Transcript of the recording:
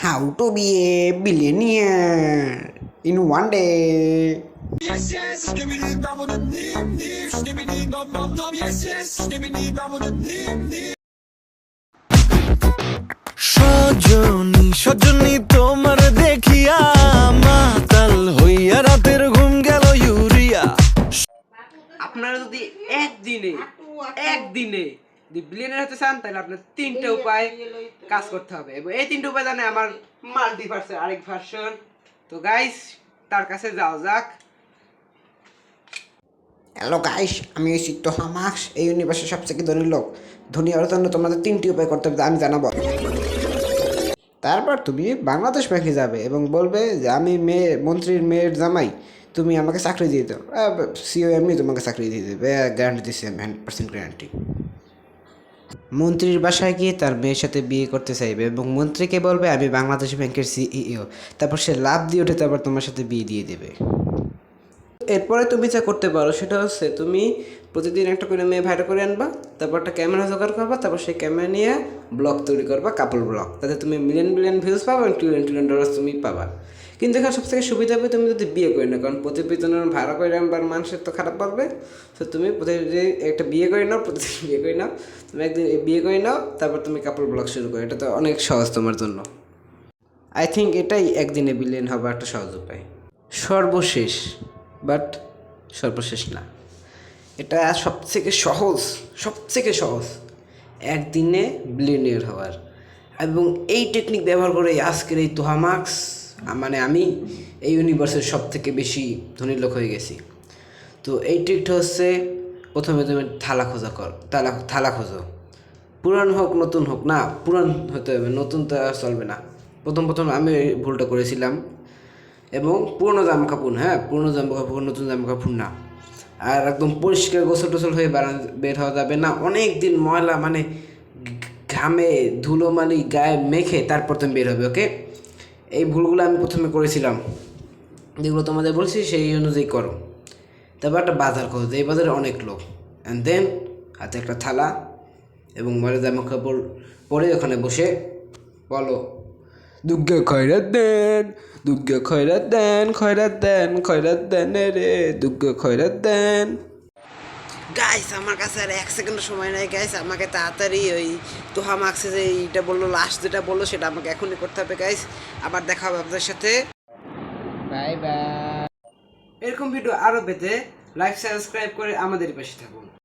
how to be a billionaire in one day. Yes, yes, skibbity bobble the nim nim, skibbity bum bum bum, yes, yes, skibbity bobble the nim nim. Sajani Sajani তোমার দেখিয়া মাতাল হইয়া রাতের ঘুম গেল urea আপনারা যদি একদিনে একদিনে যদি বিলিয়নার হতে চান তাহলে আপনার তিনটে উপায় কাজ করতে হবে। এবং এই তিনটে উপায় জানে আমার মাল্টিভার্সের আরেক ভার্সন তো গাইস তার কাছে যাও যাক। হ্যালো গাইস আমি হচ্ছি তোহা মার্কস এই ইউনিভার্সের সবথেকে ধনী লোক। ধনী হওয়ার জন্য তোমাদের তিনটি উপায় করতে হবে আমি জানাব। তারপর তুমি বাংলাদেশ ব্যাংকে যাবে এবং বলবে যে আমি মেয়ে মন্ত্রীর মেয়ের জামাই তুমি আমাকে চাকরি দিয়ে দাও। সিও এমনি তোমাকে চাকরি দিয়ে দেবে গ্যারান্টি দিচ্ছি আমি হান্ড্রেড পার্সেন্ট গ্যারান্টি মন্ত্রীর বাসায় গিয়ে তার মেয়ের সাথে বিয়ে করতে চাইবে এবং মন্ত্রীকে বলবে, আমি বাংলাদেশ ব্যাংকের সিইও তারপর সে লাভ দিয়ে উঠে তারপর তোমার সাথে বিয়ে দিয়ে দেবে। এরপরে তুমি যা করতে পারো সেটা হচ্ছে তুমি প্রতিদিন একটা করে মেয়ে ভাইরা করে আনবা, তারপর একটা ক্যামেরা জোগাড় করবা, তারপর সেই ক্যামেরা নিয়ে ব্লগ তৈরি করবা কাপল ব্লগ। তাতে তুমি মিলিয়ন মিলিয়ন ভিউজ পাবা এবং ট্রিলিয়ন ট্রিলিয়ন ডলার তুমি পাবা। কিন্তু এখানে সবথেকে সুবিধা হবে তুমি যদি বিয়ে করে না কারণ প্রতিদিন ভাড়া করে আনবার মানুষের তো খারাপ পারবে তো তুমি প্রতিদিন একটা বিয়ে করে নাও, প্রতিদিন বিয়ে করে নাও, তুমি একদিন বিয়ে করে নাও, তারপর তুমি কাপল ব্লগ শুরু করো। এটা তো অনেক সহজ তোমার জন্য। আই থিঙ্ক এটাই একদিনে বিলিয়ন হবার একটা সহজ উপায়। সর্বশেষ। বাট সর্বশেষ না। এটা সবথেকে সহজ সবথেকে সহজ একদিনে বিলিয়নিয়ার হওয়ার। এবং এই টেকনিক ব্যবহার করে আজকের এই তোহামাক্স মানে আমি এই ইউনিভার্সের সব থেকে বেশি ধনী লোক হয়ে গেছি। তো এই ট্রিকটা হচ্ছে প্রথমে তুমি থালা খোঁজা কর, থালা থালা খোঁজো। পুরান হোক, নতুন হোক, না, পুরান হতে হবে, নতুন তো চলবে না। প্রথম প্রথম আমি ভুলটা করেছিলাম। এবং পুরনো জামা কাপড় হ্যাঁ পুরনো জামা কাপড়, নতুন জামা কাপড় না। আর একদম পরিষ্কার গোসল টোসল হয়ে বের হওয়া যাবে না। অনেক দিন ময়লা মানে ঘামে ধুলো মালি গায়ে মেখে তারপর তুমি বের হবে ওকে এই ভুলগুলো আমি প্রথমে করেছিলাম। যেগুলো তোমাদের বলছি, সেই অনুযায়ী করো। তারপর একটা বাজার করো এই বাজারে অনেক লোক। অ্যান্ড দেন হাতে একটা থালা এবং ময়লা জামা কাপড় পরে ওখানে বসে বলো। দুর্গা খয়রাত দেন দুর্গা খয়রাত দেন খয়রাত দেন খয়রাত দেন রে দুর্গা খয়রাত দেন। গাইস আমার কাছে আর এক সেকেন্ড সময় নাই গাইস আমাকে তাড়াতাড়ি ওই তোহা মার্কসে যে এইটা বলল লাস্ট যেটা বলল সেটা আমাকে এখনই করতে হবে গাইস আবার দেখা হবে আপনাদের সাথে। বাই বাই এরকম ভিডিও আরও পেতে লাইক সাবস্ক্রাইব করে আমাদের পাশে থাকুন।